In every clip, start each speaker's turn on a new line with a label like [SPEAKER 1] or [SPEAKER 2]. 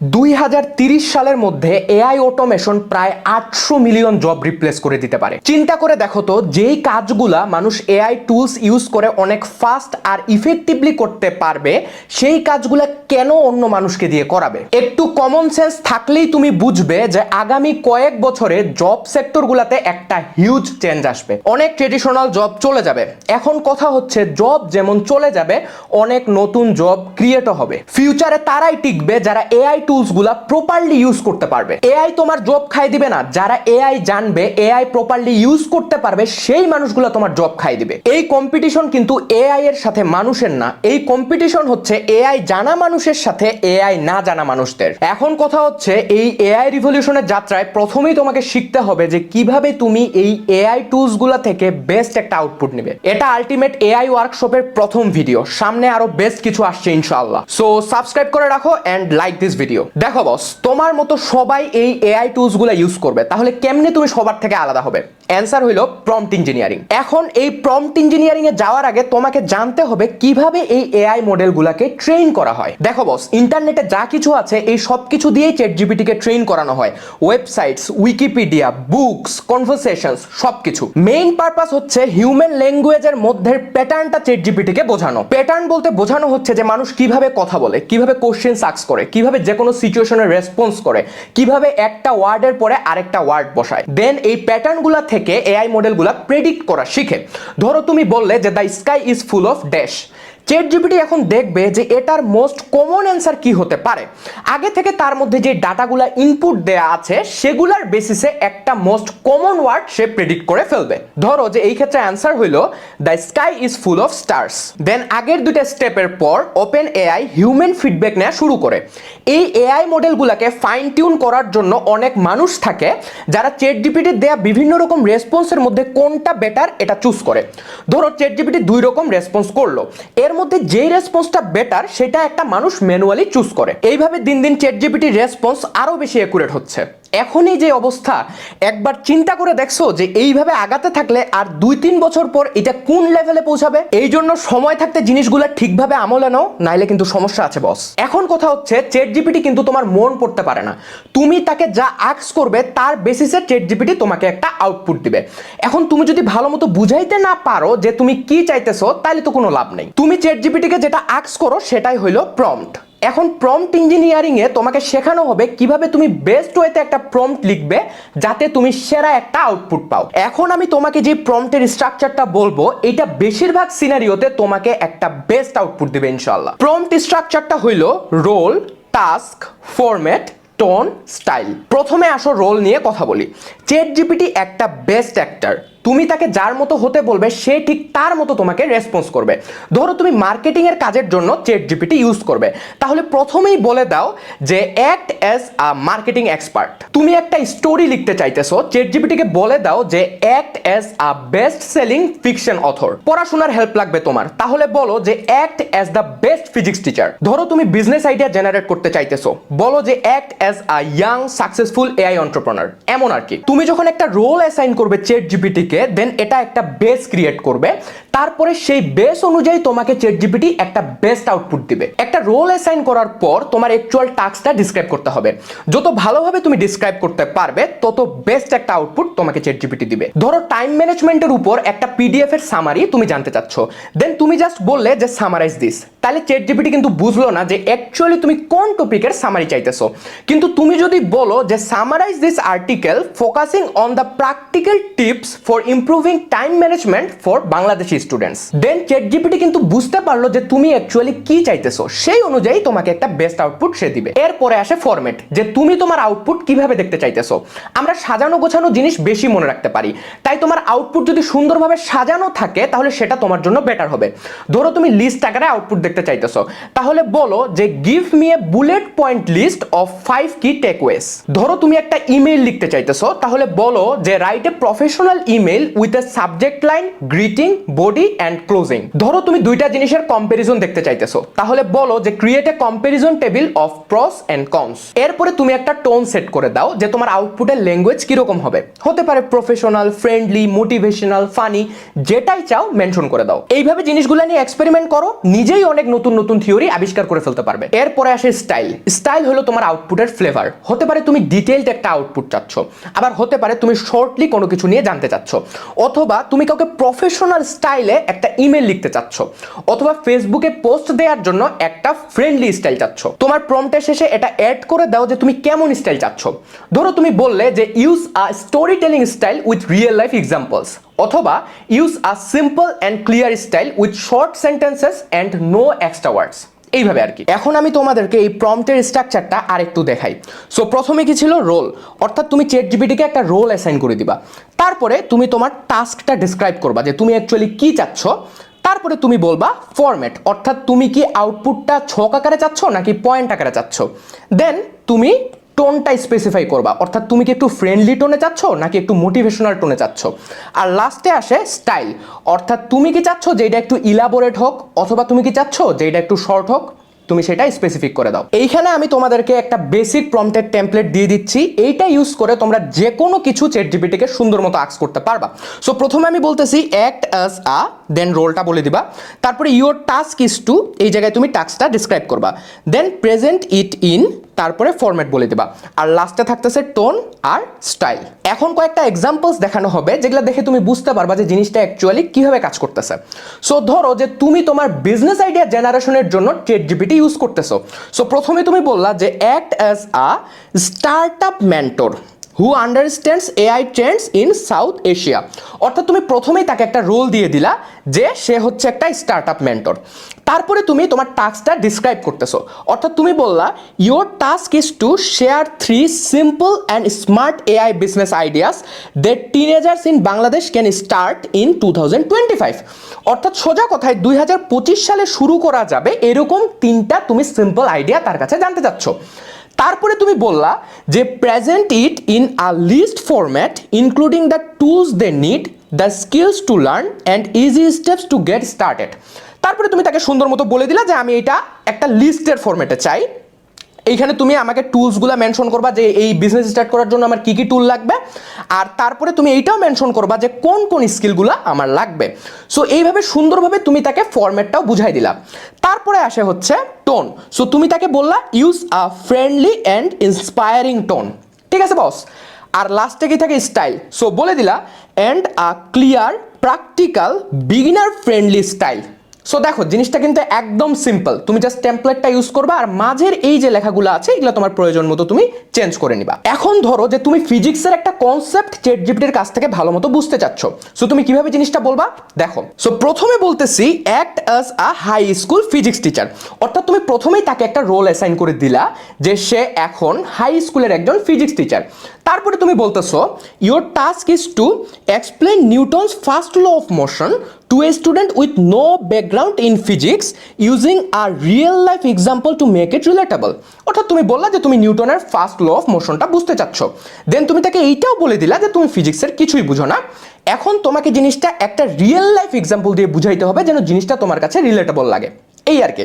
[SPEAKER 1] দুই সালের মধ্যে এআই অটোমেশন প্রায় আটশো মিলিয়ন জব রিপ্লেস করে দিতে পারে। চিন্তা করে দেখো তো, যেই কাজগুলা মানুষ এআই টুলস ইউজ করে অনেক ফাস্ট আর ইফেক্টিভলি করতে পারবে, সেই কাজগুলা কেন অন্য মানুষকে দিয়ে করাবে? একটু কমন সেন্স থাকলেই তুমি বুঝবে যে আগামী কয়েক বছরে জব সেক্টরগুলোতে একটা হিউজ চেঞ্জ আসবে। অনেক ট্রেডিশনাল জব চলে যাবে। এখন কথা হচ্ছে জব যেমন চলে যাবে, অনেক নতুন জব ক্রিয়েটও হবে। ফিউচারে তারাই টিকবে যারা এআই টুলসগুলা প্রপারলি ইউজ করতে পারবে। এআই তোমার জব খাই দিবে না। যারা এআই জানবে এআই প্রপারলি ইউজ করতে পারবে, সেই মানুষগুলো তোমার জব খাই দিবে। এই কম্পিটিশন কিন্তু এআই এর সাথে মানুষের না। এই কম্পিটিশন হচ্ছে এআই জানা মানুষের সাথে এআই না জানা মানুষদের। এখন কথা হচ্ছে, এই এআই রিভলিউশনের যাত্রায় প্রথমেই তোমাকে শিখতে হবে যে কীভাবে তুমি এই এআই টুলসগুলা থেকে বেস্ট একটা আউটপুট নেবে। এটা আলটিমেট এআই ওয়ার্কশপের প্রথম ভিডিও সামনে আরও বেস্ট কিছু আসছে, ইনশাআল্লাহ। সো সাবস্ক্রাইব করে রাখো এন্ড লাইক দিস ভিডিও দেখো বস তোমার মতো সবাই এই এআই টুলসগুলা ইউজ করবে, তাহলে কেমনে তুমি সবার থেকে আলাদা হবে? অ্যান্সার হইল প্রম্পট ইঞ্জিনিয়ারিং এখন এই প্রম্পট ইঞ্জিনিয়ারিং এ যাওয়ার আগে তোমাকে জানতে হবে কীভাবে এই এআই মডেলগুলোকে ট্রেন করা হয়। দেখো বস ইন্টারনেটে যা কিছু আছে, এই সব কিছু দিয়েই চ্যাট জিপিটিকে ট্রেন করানো হয়। ওয়েবসাইটস উইকিপিডিয়া বুকস কনভারসেশনস সবকিছু। মেইন পারপাস হচ্ছে হিউম্যান ল্যাঙ্গুয়েজের মধ্যে প্যাটার্নটা চ্যাট জিপিটিকে বোঝানো। প্যাটার্ন বলতে বোঝানো হচ্ছে যে মানুষ কীভাবে কথা বলে, কীভাবে কোশ্চেন সাক্স করে, কীভাবে যে কোনো সিচুয়েশনের রেসপন্স করে, কীভাবে একটা ওয়ার্ডের পরে আরেকটা ওয়ার্ড বসায়। দেন এই প্যাটার্নগুলা থেকে এআই মডেলগুলা প্রেডিক্ট করা শিখে। ধরো তুমি বললে যে the sky is full of dash chat GPT এখন দেখবে যে এটার মোস্ট কমন অ্যান্সার কি হতে পারে। আগে থেকে তার মধ্যে যে ডাটাগুলো ইনপুট দেয়া আছে, সেগুলার বেসিসে একটা মোস্ট কমন ওয়ার্ড সে প্রেডিক্ট করে ফেলবে। ধরো যে এই ক্ষেত্রে অ্যান্সার হইল the sky is full of stars then আগের দুইটা স্টেপের পর ওপেন এআই হিউম্যান ফিডব্যাক নেওয়া শুরু করে। এই এআই মডেলগুলোকে ফাইন টিউন করার জন্য অনেক মানুষ থাকে, যারা চেট জিপিটি দেয়া বিভিন্ন রকম রেসপন্সের মধ্যে কোনটা বেটার এটা চুজ করে। ধরো চেট জিপিটি দুই রকম রেসপন্স করল। এর মধ্যে যেই রেসপন্সটা বেটার সেটা একটা মানুষ ম্যানুয়ালি চুজ করে। এইভাবে দিন দিন চ্যাট জিপিটির রেসপন্স আরও বেশি অ্যাকুরেট হচ্ছে। এখনই যে অবস্থা, একবার চিন্তা করে দেখছ যে এইভাবে আগাতে থাকলে আর দুই তিন বছর পর এটা কোন লেভেলে পৌঁছাবে? এই জন্য সময় থাকতে জিনিসগুলো ঠিকভাবে আমলে নাও, নাইলে কিন্তু সমস্যা আছে বস এখন কথা হচ্ছে চেট জিপিটি কিন্তু তোমার মন পড়তে পারে না। তুমি তাকে যা আক্স করবে, তার বেসিসে চেট জিপিটি তোমাকে একটা আউটপুট দিবে। এখন তুমি যদি ভালো মতো বুঝাইতে না পারো যে তুমি কি চাইতেছো তাহলে তো কোনো লাভ নেই। তুমি চেট জিপিটিকে যেটা আক্স করো, সেটাই হইল প্রম্পট এখন প্রম্পট ইঞ্জিনিয়ারিং এ তোমাকে শেখানো হবে কীভাবে তুমি বেস্ট ওয়েতে একটা প্রম্পট লিখবে যাতে তুমি সেরা একটা আউটপুট পাও। এখন আমি তোমাকে যে প্রম্পটের স্ট্রাকচারটা বলব, এটা বেশিরভাগ সিনারিওতে তোমাকে একটা বেস্ট আউটপুট দিবে ইনশাআল্লাহ। প্রম্পট স্ট্রাকচারটা হইল role task format tone style প্রথমে আসো রোল নিয়ে কথা বলি। চেট জিপিটি একটা বেস্ট অ্যাক্টার তুমি তাকে যার মতো হতে বলবে, সে ঠিক তার মতো তোমাকে রেসপন্স করবে। ধরো তুমি মার্কেটিং এর কাজের জন্য চেট জিপিটি ইউজ করবে। তাহলে প্রথমেই বলে দাও যে act as a marketing expert তুমি একটা স্টোরি লিখতে চাইতেছো চেট জিপিটিকে বলে দাও যে act as a best selling fiction author পড়াশোনার হেল্প লাগবে তোমার। তাহলে বলো যে act as the best physics teacher ধরো তুমি বিজনেস আইডিয়া জেনারেট করতে চাইতেছো। বলো যে act as a young successful AI entrepreneur এমন আর কি। তুমি যখন একটা রোল অ্যাসাইন করবে চেট জিপিটিকে দেন এটা একটা বেস ক্রিয়েট করবে। তারপরে সেই বেস অনুযায়ী তোমাকে চেট জিপিটি একটা বেস্ট আউটপুট দিবে। একটা রোল অ্যাসাইন করার পর তোমার অ্যাকচুয়াল টাস্কটা ডিসক্রাইব করতে হবে। যত ভালোভাবে তুমি ডিসক্রাইব করতে পারবে, তত বেস্ট একটা আউটপুট তোমাকে চেট জিপিটি দিবে। ধরো টাইম ম্যানেজমেন্টের উপর একটা পিডিএফ এর সামারি তুমি জানতে চাচ্ছ। দেন তুমি জাস্ট বললে যে সামারাইজ দিস তাহলে চেট জিপিটি কিন্তু বুঝলো না যে অ্যাকচুয়ালি তুমি কোন টপিকের সামারি চাইতেছো। কিন্তু তুমি যদি বলো যে summarise this article focusing on the practical tips for improving time management for Bangladeshi students then chat GPT কিন্তু বুঝতে পারল যে তুমি অ্যাকচুয়ালি কি চাইতেছো। সেই অনুযায়ী তোমাকে একটা বেস্ট আউটপুট সে দিবে। এরপরে আসে ফরম্যাট যে তুমি তোমার আউটপুট কীভাবে দেখতে চাইতেছো। আমরা সাজানো গোছানো জিনিস বেশি মনে রাখতে পারি। তাই তোমার আউটপুট যদি সুন্দরভাবে সাজানো থাকে, তাহলে সেটা তোমার জন্য বেটার হবে। ধরো তুমি লিস্ট আকারে আউটপুট দেখতে চাইতেছো। তাহলে বলো যে give me a bullet point list of five key takeaways ধরো তুমি একটা ইমেল লিখতে চাইতেছো, তাহলে বলো যে write a professional email with a subject line greeting body and closing ধরো তুমি দুইটা জিনিসের কম্পারিজন দেখতে চাইতেছো। তাহলে বলো যে create a comparison table of pros and cons এরপরে তুমি একটা টোন সেট করে দাও যে তোমার আউটপুটের ল্যাঙ্গুয়েজ কীরকম হবে। হতে পারে প্রফেশনাল ফ্রেন্ডলি মোটিভেশনাল ফানি যেটাই চাও মেনশন করে দাও। এইভাবে জিনিসগুলো নিয়ে এক্সপেরিমেন্ট করো, নিজেই অনেক নতুন নতুন থিওরি আবিষ্কার করে ফেলতে পারবে। এরপরে আসে স্টাইল স্টাইল হলো তোমার আউটপুটের ফ্লেভার হতে পারে তুমি ডিটেইলড একটা আউটপুট চাচ্ছ। আবার হতে পারে তুমি শর্টলি কোনো কিছু নিয়ে জানতে চাচ্ছ। অথবা তুমি কাউকে প্রফেশনাল স্টাইলে একটা ইমেল লিখতে চাচ্ছ, অথবা ফেসবুকে পোস্ট দেওয়ার জন্য একটা ফ্রেন্ডলি স্টাইল চাচ্ছ। তোমার প্রম্পটের শেষে এটা অ্যাড করে দাও যে তুমি কেমন স্টাইল চাচ্ছ। ধরো তুমি বললে যে use a story telling style with real life examples অথবা use a simple and clear style with short sentences and no extra words এইভাবে আর কি। এখন আমি তোমাদেরকে এই প্রম্পটের স্ট্রাকচারটা আরেকটু দেখাই। সো প্রথমে কি ছিল? রোল। অর্থাৎ তুমি চেট জিবিটিকে একটা রোল অ্যাসাইন করে দিবা। তারপরে তুমি তোমার টাস্কটা ডিসক্রাইব করবা যে তুমি অ্যাকচুয়ালি কি চাচ্ছ। তারপরে তুমি বলবা ফরম্যাট, অর্থাৎ তুমি কি আউটপুটটা ছক আকারে চাচ্ছ নাকি পয়েন্ট আকারে চাচ্ছ। দেন তুমি টোনটা স্পেসিফাই করবা। অর্থাৎ তুমি কি একটু ফ্রেন্ডলি টোনে চাচ্ছ, নাকি একটু মোটিভেশনাল টোনে চাচ্ছ? আর লাস্টে আসে স্টাইল অর্থাৎ তুমি কি চাচ্ছ যে এটা একটু ইলাবোরেট হোক, অথবা তুমি কি চাচ্ছ যে এটা একটু শর্ট হোক, তুমি সেটা স্পেসিফিক করে দাও। এইখানে আমি তোমাদেরকে একটা বেসিক প্রম্পটের টেমপ্লেট দিয়ে দিচ্ছি। এইটা ইউজ করে তোমরা যে কোনো কিছু চেট জিপিটিকে সুন্দর মতো আক্স করতে পারবা। সো প্রথমে আমি বলতেছি অ্যাক্ট অ্যাজ আ দেন রোলটা বলে দিবা। তারপরে ইউর টাস্ক ইজ টু এই জায়গায় তুমি টাস্কটা ডিসক্রাইব করবা। দেন প্রেজেন্ট ইট ইন তারপরে ফরম্যাট বলে দিবা। আর লাস্টে থাকতেছে টোন আর স্টাইল এখন কয়েকটা এক্সাম্পলস দেখানো হবে, যেগুলো দেখে তুমি বুঝতে পারবা যে জিনিসটা অ্যাকচুয়ালি কীভাবে কাজ করতেছে। সো ধরো যে তুমি তোমার বিজনেস আইডিয়া জেনারেশনের জন্য চেট জিপিটি ইউজ করতেছো। সো প্রথমে তুমি বললা যে act as a start up mentor who understands AI trends in South Asia অর্থাৎ তুমি প্রথমেই তাকে একটা রোল দিয়ে দিলা যে সে হচ্ছে একটা স্টার্ট আপ মেন্টর তারপরে তুমি তোমার টাস্কটা ডিসক্রাইব করতেছো। অর্থাৎ তুমি বললা your task is to share three simple and smart AI business ideas that teenagers in Bangladesh can start in two thousand twenty five অর্থাৎ সোজা কথায় দুই হাজার পঁচিশ সালে শুরু করা যাবে এরকম তিনটা তুমি সিম্পল আইডিয়া তার কাছে জানতে চাচ্ছ। তারপরে তুমি বললা যে present it in a list format including the tools they need the skills to learn and easy steps to get started তারপরে তুমি তাকে সুন্দর মতো বলে দিলা যে আমি এটা একটা লিস্টের ফরম্যাটে চাই। এইখানে তুমি আমাকে টুলসগুলো মেনশন করবা যে এই বিজনেস স্টার্ট করার জন্য আমার কি কি টুল লাগবে। আর তারপরে তুমি এইটাও মেনশন করবা যে কোন কোন স্কিলগুলো আমার লাগবে। সো এইভাবে সুন্দরভাবে তুমি তাকে ফরম্যাটটাও বুঝাই দিলা। তারপরে আসে হচ্ছে টোন সো তুমি তাকে বললা use a friendly and inspiring tone ঠিক আছে বস আর লাস্টে কি থাকে? স্টাইল সো বলে দিলা and a clear practical beginner friendly style so দেখো, জিনিসটা কিন্তু একদম সিম্পল তুমি জাস্ট টেমপ্লেটটা ইউজ করবা আর মাঝের এই যে লেখাগুলো আছে, এগুলো তোমার প্রয়োজন মতো তুমি চেঞ্জ করে নিবা। এখন ধরো যে তুমি ফিজিক্সের একটা কনসেপ্ট চেট জিপিটির কাছ থেকে ভালো মতো বুঝতে চাচ্ছ। সো তুমি কীভাবে জিনিসটা বলবা? দেখো সো প্রথমে বলতেছি act as a high school physics teacher অর্থাৎ তুমি প্রথমেই তাকে একটা রোল অ্যাসাইন করে দিলা যে সে এখন হাই স্কুলের একজন ফিজিক্স টিচার তারপরে তুমি বলতেছো your task is to explain Newton's first law of motion to a student with no background in physics using a real life example to make it relatable অর্থাৎ তুমি বললা যে তুমি নিউটনের ফার্স্ট ল অফ মোশনটা বুঝতে চাচ্ছ। দেন তুমি তাকে এইটাও বলে দিলা যে তুমি ফিজিক্সের কিছুই বুঝো না। এখন তোমাকে জিনিসটা একটা রিয়েল লাইফ এক্সাম্পল দিয়ে বুঝাইতে হবে যেন জিনিসটা তোমার কাছে রিলেটেবল লাগে। এই আর কি।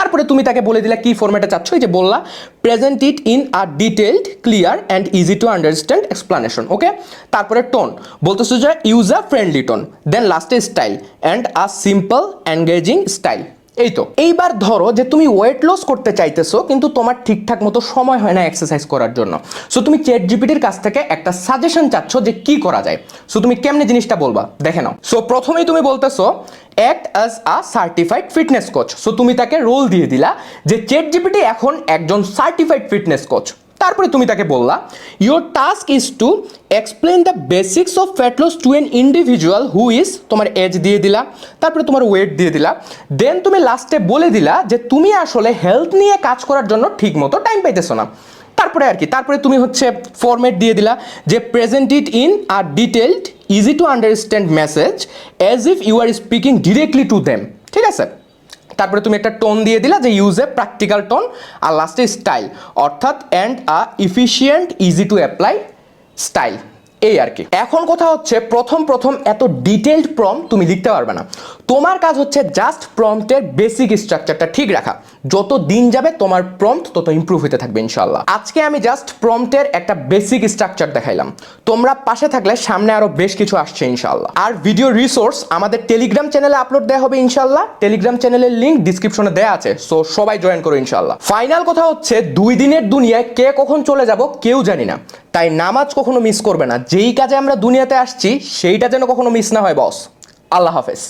[SPEAKER 1] তারপরে তুমি তাকে বলে দিলে কি ফরম্যাটে চাচ্ছ? এই যে বললা present it in a detailed clear and easy to understand explanation okay তারপরে টোন বলতেছো যে use a friendly tone then লাস্টে style and a simple engaging style এই তো। এইবার ধরো যে তুমি ওয়েট লস করতে চাইতেছো, কিন্তু তোমার ঠিকঠাক মতো সময় হয় না এক্সারসাইজ করার জন্য। সো তুমি চেট জিপিটির কাছ থেকে একটা সাজেশন চাচ্ছ যে কি করা যায়। সো তুমি কেমনে জিনিসটা বলবা? দেখে নাও। সো প্রথমেই তুমি বলতেছো act as a certified fitness coach so তুমি তাকে রোল দিয়ে দিলা যে চেট জিপিটি এখন একজন সার্টিফাইড ফিটনেস কোচ তারপরে তুমি তাকে বললা your task is to explain the basics of fat loss to an individual who is তোমার এজ দিয়ে দিলা, তারপরে তোমার ওয়েট দিয়ে দিলা দেন তুমি লাস্টে বলে দিলা যে তুমি আসলে হেলথ নিয়ে কাজ করার জন্য ঠিক মতো টাইম পাইতেছো না। তারপরে আর কি, তারপরে তুমি হচ্ছে ফরম্যাট দিয়ে দিলা যে present it in R detailed easy to understand message as if you are speaking directly to them ঠিক আছে? তারপরে তুমি একটা টোন দিয়ে দিলা যে ইউজ এ প্র্যাকটিক্যাল টোন আর লাস্টে স্টাইল অর্থাৎ and a efficient easy to apply style এই আর কি। এখন কথা হচ্ছে প্রথম প্রথম এত ডিটেলড প্রম তুমি লিখতে পারবে না। তোমার কাজ হচ্ছে জাস্ট প্রম্পটের বেসিক স্ট্রাকচারটা ঠিক রাখা। যত দিন যাবে তোমার প্রম্পট তত ইম্প্রুভ হতে থাকবে ইনশাল্লাহ আজকে আমি জাস্ট প্রম্পটের একটা বেসিক স্ট্রাকচার দেখাইলাম। তোমরা পাশে থাকলে সামনে আরও বেশ কিছু আসছে ইনশাল্লাহ আর ভিডিও রিসোর্স আমাদের টেলিগ্রাম চ্যানেলে আপলোড দেওয়া হবে ইনশাল্লাহ টেলিগ্রাম চ্যানেলের লিংক ডিসক্রিপশনে দেওয়া আছে সো সবাই জয়েন করো ইনশাল্লাহ ফাইনাল কথা হচ্ছে, দুই দিনের দুনিয়ায় কে কখন চলে যাব কেউ জানি না। তাই নামাজ কখনো মিস করবে না। যেই কাজে আমরা দুনিয়াতে আসছি, সেইটা যেন কখনো মিস না হয় বস আল্লাহ হাফেজ।